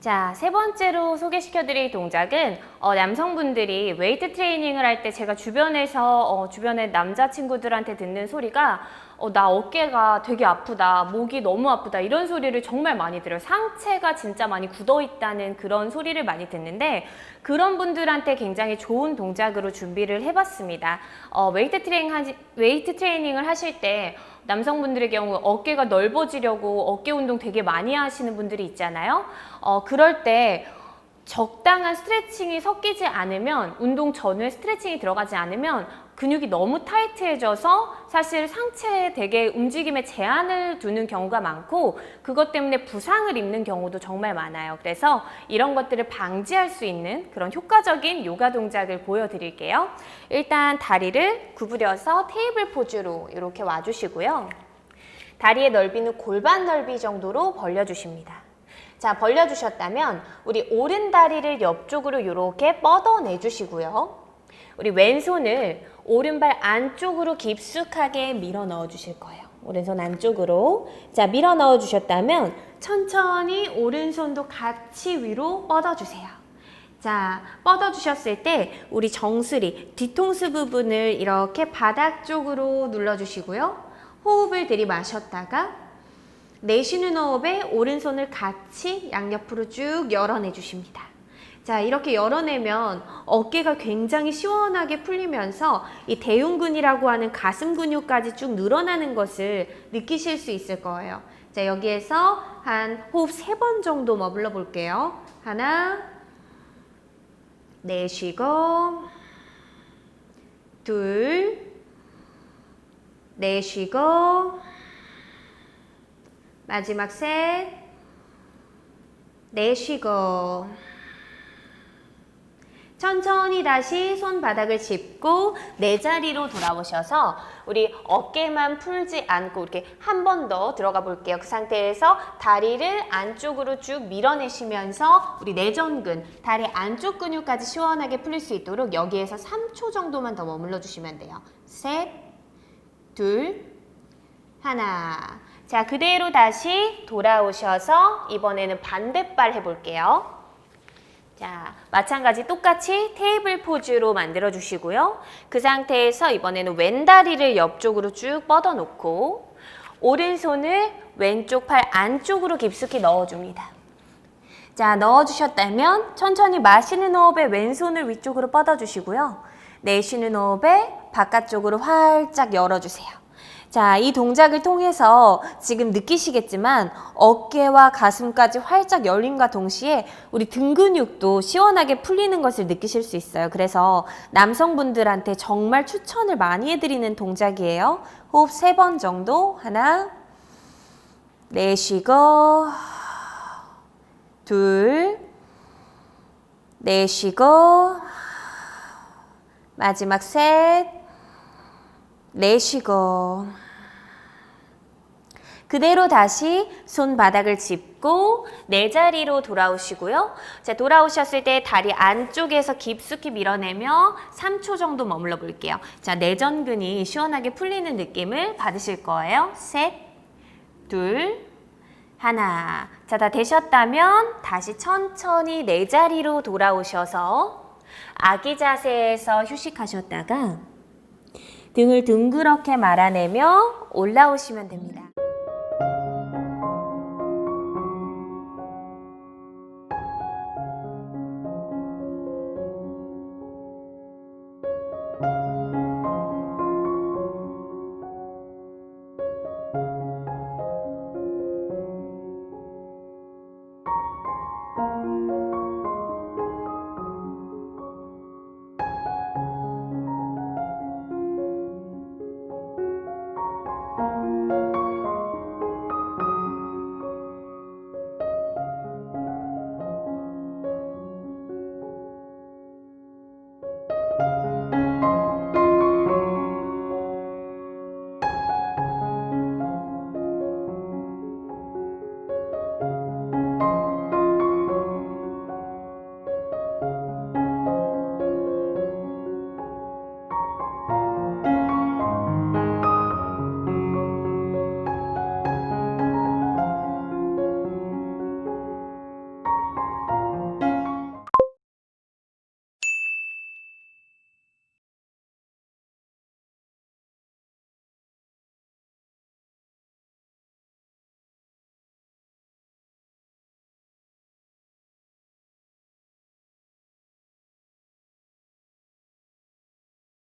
자, 세 번째로 소개시켜 드릴 동작은 어, 남성분들이 웨이트 트레이닝을 할 때 제가 주변에서 어, 주변에 남자친구들한테 듣는 소리가 어, 나 어깨가 되게 아프다, 목이 너무 아프다 이런 소리를 정말 많이 들어요. 상체가 진짜 많이 굳어 있다는 그런 소리를 많이 듣는데 그런 분들한테 굉장히 좋은 동작으로 준비를 해봤습니다. 어, 웨이트 트레이닝 하시, 웨이트 트레이닝을 하실 때 남성분들의 경우 어깨가 넓어지려고 어깨 운동 되게 많이 하시는 분들이 있잖아요. 어, 그럴 때 적당한 스트레칭이 섞이지 않으면 운동 전후에 스트레칭이 들어가지 않으면 근육이 너무 타이트해져서 사실 상체에 되게 움직임에 제한을 두는 경우가 많고 그것 때문에 부상을 입는 경우도 정말 많아요. 그래서 이런 것들을 방지할 수 있는 그런 효과적인 요가 동작을 보여드릴게요. 일단 다리를 구부려서 테이블 포즈로 이렇게 와주시고요. 다리의 넓이는 골반 넓이 정도로 벌려주십니다. 자, 벌려주셨다면 우리 오른 다리를 옆쪽으로 이렇게 뻗어내 주시고요. 우리 왼손을 오른발 안쪽으로 깊숙하게 밀어 넣어 주실 거예요. 오른손 안쪽으로. 자, 밀어 넣어 주셨다면 천천히 오른손도 같이 위로 뻗어 주세요. 자, 뻗어 주셨을 때 우리 정수리, 뒤통수 부분을 이렇게 바닥 쪽으로 눌러 주시고요. 호흡을 들이마셨다가 내쉬는 호흡에 오른손을 같이 양옆으로 쭉 열어내 주십니다. 자, 이렇게 열어내면 어깨가 굉장히 시원하게 풀리면서 이 대흉근이라고 하는 가슴 근육까지 쭉 늘어나는 것을 느끼실 수 있을 거예요. 자, 여기에서 한 호흡 세 번 정도 머물러 볼게요. 하나, 내쉬고, 둘, 내쉬고, 마지막 셋, 내쉬고, 천천히 다시 손바닥을 짚고 내 자리로 돌아오셔서 우리 어깨만 풀지 않고 이렇게 한 번 더 들어가 볼게요. 그 상태에서 다리를 안쪽으로 쭉 밀어내시면서 우리 내전근, 다리 안쪽 근육까지 시원하게 풀릴 수 있도록 여기에서 3초 정도만 더 머물러 주시면 돼요. 셋, 둘, 하나. 자, 그대로 다시 돌아오셔서 이번에는 반대발 해볼게요. 자, 마찬가지 똑같이 테이블 포즈로 만들어 주시고요. 그 상태에서 이번에는 왼다리를 옆쪽으로 쭉 뻗어 놓고 오른손을 왼쪽 팔 안쪽으로 깊숙이 넣어 줍니다. 자, 넣어 주셨다면 천천히 마시는 호흡에 왼손을 위쪽으로 뻗어 주시고요. 내쉬는 호흡에 바깥쪽으로 활짝 열어 주세요. 자, 이 동작을 통해서 지금 느끼시겠지만 어깨와 가슴까지 활짝 열림과 동시에 우리 등 근육도 시원하게 풀리는 것을 느끼실 수 있어요. 그래서 남성분들한테 정말 추천을 많이 해드리는 동작이에요. 호흡 세 번 정도. 하나, 내쉬고, 둘, 내쉬고, 마지막 셋, 내쉬고 그대로 다시 손바닥을 짚고 내 자리로 돌아오시고요. 자, 돌아오셨을 때 다리 안쪽에서 깊숙이 밀어내며 3초 정도 머물러 볼게요. 자, 내전근이 시원하게 풀리는 느낌을 받으실 거예요. 셋, 둘, 하나. 자, 다 되셨다면 다시 천천히 내 자리로 돌아오셔서 아기 자세에서 휴식하셨다가 등을 둥그렇게 말아내며 올라오시면 됩니다.